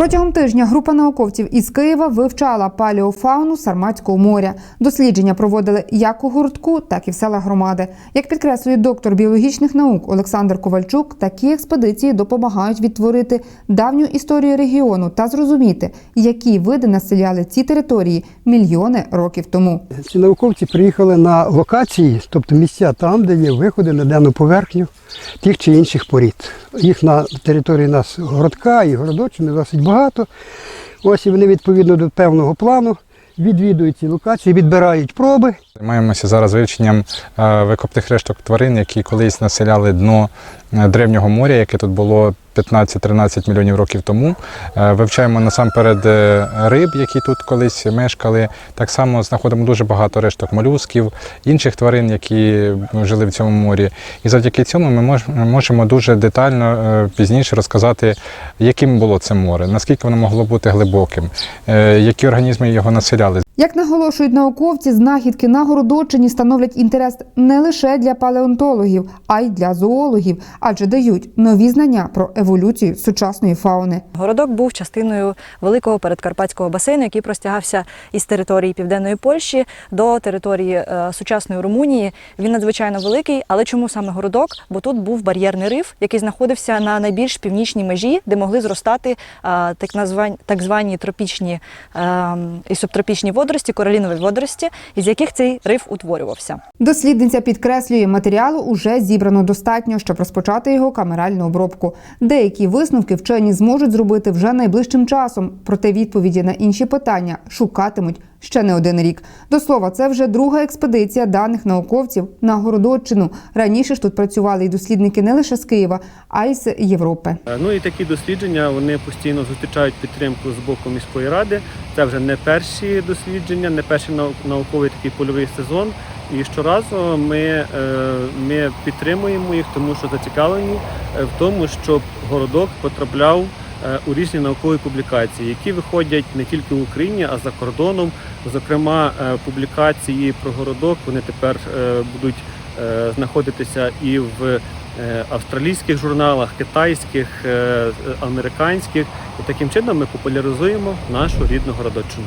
Протягом тижня група науковців із Києва вивчала палеофауну Сарматського моря. Дослідження проводили як у гуртку, так і в селах громади. Як підкреслює доктор біологічних наук Олександр Ковальчук, такі експедиції допомагають відтворити давню історію регіону та зрозуміти, які види населяли ці території мільйони років тому. Ці науковці приїхали на локації, тобто місця там, де є виходи на денну поверхню тих чи інших порід. Їх на території нас городка і городочини досить багато. Ось і вони відповідно до певного плану відвідують ці локації, відбирають проби. Займаємося зараз вивченням викоптих викопних решток тварин, які колись населяли дно е, древнього моря, яке тут було 15-13 мільйонів років тому. Е, Вивчаємо насамперед е, риб, які тут колись мешкали. Так само знаходимо дуже багато решток молюсків, інших тварин, які жили в цьому морі. І завдяки цьому ми можемо дуже детально е, пізніше розказати, яким було це море, наскільки воно могло бути глибоким, е, які організми його населяли. Як наголошують науковці, знахідки на Городочині становлять інтерес не лише для палеонтологів, а й для зоологів, адже дають нові знання про еволюцію сучасної фауни. Городок був частиною великого передкарпатського басейну, який простягався із території південної Польщі до території е, сучасної Румунії. Він надзвичайно великий, але чому саме городок? Бо тут був бар'єрний риф, який знаходився на найбільш північній межі, де могли зростати е, так звані тропічні е, і субтропічні водорості, коралінові водорості, із яких цей риф утворювався. Дослідниця підкреслює, матеріалу уже зібрано достатньо, щоб розпочати його камеральну обробку. Деякі висновки вчені зможуть зробити вже найближчим часом, проте відповіді на інші питання шукатимуть ще не один рік. До слова, це вже друга експедиція даних науковців на Городоччину. Раніше ж тут працювали і дослідники не лише з Києва, а й з Європи. Е, Ну і такі дослідження вони постійно зустрічають підтримку з боку міської ради. Це вже не перші дослідження, не перший науковий такий польовий сезон. І щоразу ми, е, ми підтримуємо їх, тому що зацікавлені е, в тому, щоб городок потрапляв у різні наукові публікації, які виходять не тільки в Україні, а за кордоном. Зокрема, е, публікації про городок вони тепер е, будуть е, знаходитися і в е, австралійських журналах, китайських, е, американських. І таким чином ми популяризуємо нашу рідну городоччину.